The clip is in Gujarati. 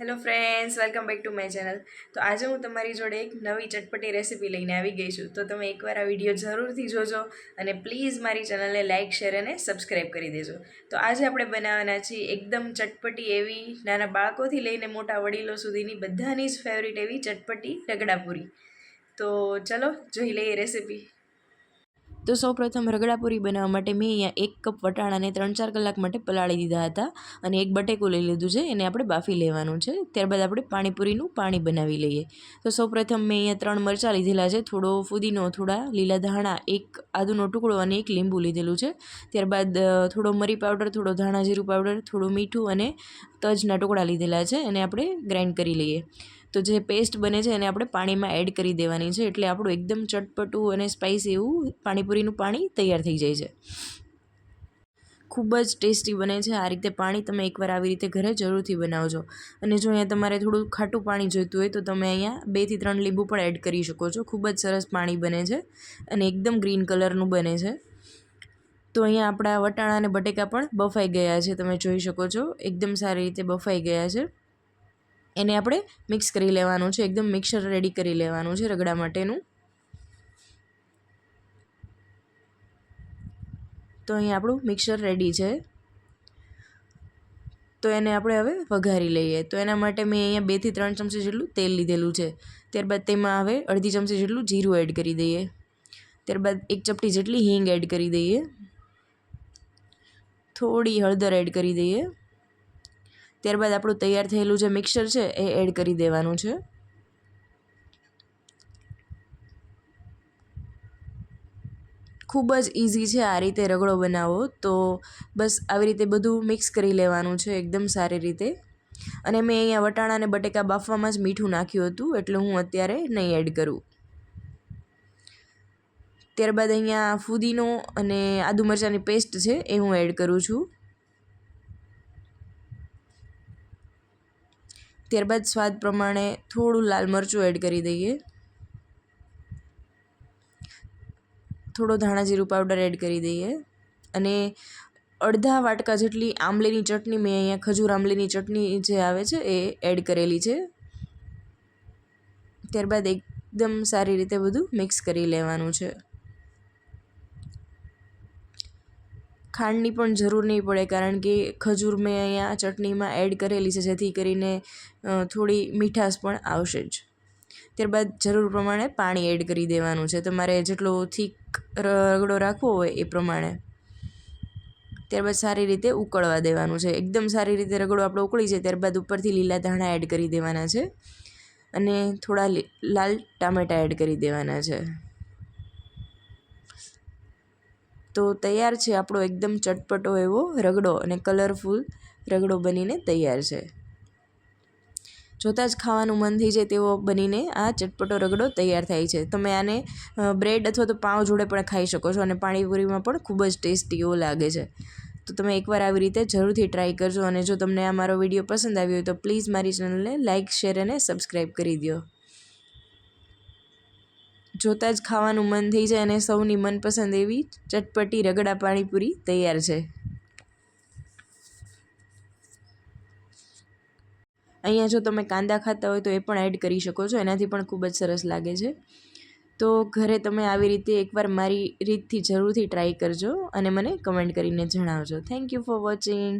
Hello friends welcome back to my channel તો આજે હું તમારી જોડે એક નવી ચટપટી રેસીપી લઈને આવી ગઈ છું. તો તમે એકવાર આ વીડિયો જરૂરથી જોજો અને પ્લીઝ મારી ચેનલને લાઇક શેર અને સબસ્ક્રાઈબ કરી દેજો. તો આજે આપણે બનાવવાના છીએ એકદમ ચટપટી એવી નાના બાળકોથી લઈને મોટા વડીલો સુધીની બધાની જ ફેવરિટ એવી ચટપટી રગડાપુરી તો ચલો, જોઈ લઈએ રેસીપી તો સૌપ્રથમ રગડાપુરી બનાવવા માટે મેં અહીંયા એક કપ વટાણાને ત્રણ ચાર કલાક માટે પલાળી દીધા હતા અને એક બટેકું લઈ લીધું છે, એને આપણે બાફી લેવાનું છે. ત્યારબાદ આપણે પાણીપુરીનું પાણી બનાવી લઈએ. તો સૌપ્રથમ મેં અહીંયા ત્રણ મરચાં લીધેલા છે, થોડો ફુદીનો, થોડા લીલા ધાણા, એક આદુનો ટુકડો અને એક લીંબુ લીધેલું છે. ત્યારબાદ થોડો મરી પાવડર, થોડો ધાણા જીરું પાવડર, થોડું મીઠું અને તજના ટુકડા લીધેલા છે, એને આપણે ગ્રાઇન્ડ કરી લઈએ. તો જે પેસ્ટ બને છે એને આપણે પાણીમાં એડ કરી દેવાની છે એટલે આપણું એકદમ ચટપટું અને સ્પાઇસી એવું પાણીપુરીનું પાણી તૈયાર થઈ જાય છે. ખૂબ જ ટેસ્ટી બને છે. આ રીતે પાણી તમે એકવાર આવી રીતે ઘરે જરૂરથી બનાવજો. અને જો અહીંયા તમારે થોડું ખાટું પાણી જોઈતું હોય તો તમે અહીંયા બેથી ત્રણ લીંબુ પણ એડ કરી શકો છો. ખૂબ જ સરસ પાણી બને છે અને એકદમ ગ્રીન કલરનું બને છે. તો અહીંયા આપણા વટાણા અને બટેકા પણ બફાઈ ગયા છે. તમે જોઈ શકો છો. એકદમ સારી રીતે બફાઈ ગયા છે. એને આપણે મિક્સ કરી લેવાનું છે, એકદમ મિક્સર રેડી કરી લેવાનું છે રગડા માટેનું. તો અહીં આપણું મિક્સર રેડી છે. તો એને આપણે હવે વઘારી લઈએ. તો એના માટે મેં અહીંયા બેથી ત્રણ ચમચી જેટલું તેલ લીધેલું છે. ત્યારબાદ તેમાં હવે અડધી ચમચી જેટલું જીરું એડ કરી દઈએ. ત્યારબાદ એક ચપટી જેટલી હિંગ એડ કરી દઈએ. થોડી હળદર એડ કરી દઈએ. ત્યારબાદ આપણું તૈયાર થયેલું જે મિક્સર છે એ એડ કરી દેવાનું છે. ખૂબ જ ઇઝી છે આ રીતે રગડો બનાવવો. તો બસ આવી રીતે બધું મિક્સ કરી લેવાનું છે એકદમ સારી રીતે. અને મેં અહીંયા વટાણા અને બટેકા બાફવામાં જ મીઠું નાખ્યું હતું, એટલે હું અત્યારે નહીં એડ કરું. ત્યારબાદ અહીંયા ફુદીનો અને આદુ મરચાંની પેસ્ટ છે એ હું એડ કરું છું. ત્યારબાદ સ્વાદ પ્રમાણે થોડું લાલ મરચું એડ કરી દઈએ. થોડો ધાણા જીરું પાવડર એડ કરી દઈએ. અને અડધા વાટકા જેટલી આંબલીની ચટણી, મેં અહીંયા ખજૂર આંબલીની ચટણી જે આવે છે એ એડ કરેલી છે. ત્યારબાદ એકદમ સારી રીતે બધું મિક્સ કરી લેવાનું છે. ખાંડની પણ જરૂર નહીં પડે કારણ કે ખજૂર મેં અહીંયા ચટણીમાં એડ કરેલી છે, જેથી કરીને થોડી મીઠાશ પણ આવશે જ. ત્યારબાદ જરૂર પ્રમાણે પાણી એડ કરી દેવાનું છે. તમારે જેટલો થીક રગડો રાખવો હોય એ પ્રમાણે. ત્યારબાદ સારી રીતે ઉકળવા દેવાનું છે. એકદમ સારી રીતે રગડો આપણો ઉકળી જાય, ત્યારબાદ ઉપરથી લીલા ધાણા એડ કરી દેવાના છે. અને થોડા લાલ ટામેટાં એડ કરી દેવાના છે. તો તૈયાર છે આપણો એકદમ ચટપટો એવો રગડો અને કલરફુલ રગડો બનીને તૈયાર છે. જોતાં જ ખાવાનું મન થઈ જાય તેવો બનીને આ ચટપટો રગડો તૈયાર થાય છે. તમે આને બ્રેડ અથવા તો પાઉં જોડે પણ ખાઈ શકો છો અને પાણીપુરીમાં પણ ખૂબ જ ટેસ્ટી એવો લાગે છે. તો તમે એકવાર આવી રીતે જરૂરથી ટ્રાય કરજો અને જો તમને આ મારો વીડિયો પસંદ આવ્યો હોય તો પ્લીઝ મારી ચેનલને લાઇક, શેર અને સબસ્ક્રાઈબ કરી દો જોતાં જ ખાવાનું મન થઈ જાય અને સૌની મનપસંદ એવી ચટપટી રગડા પાણીપુરી તૈયાર છે. અહીંયા જો તમે કાંદા ખાતા હોય તો એ પણ એડ કરી શકો છો. એનાથી પણ ખૂબ જ સરસ લાગે છે. તો ઘરે તમે આવી રીતે એકવાર મારી રીતથી જરૂરથી ટ્રાય કરજો અને મને કમેન્ટ કરીને જણાવજો. Thank you for watching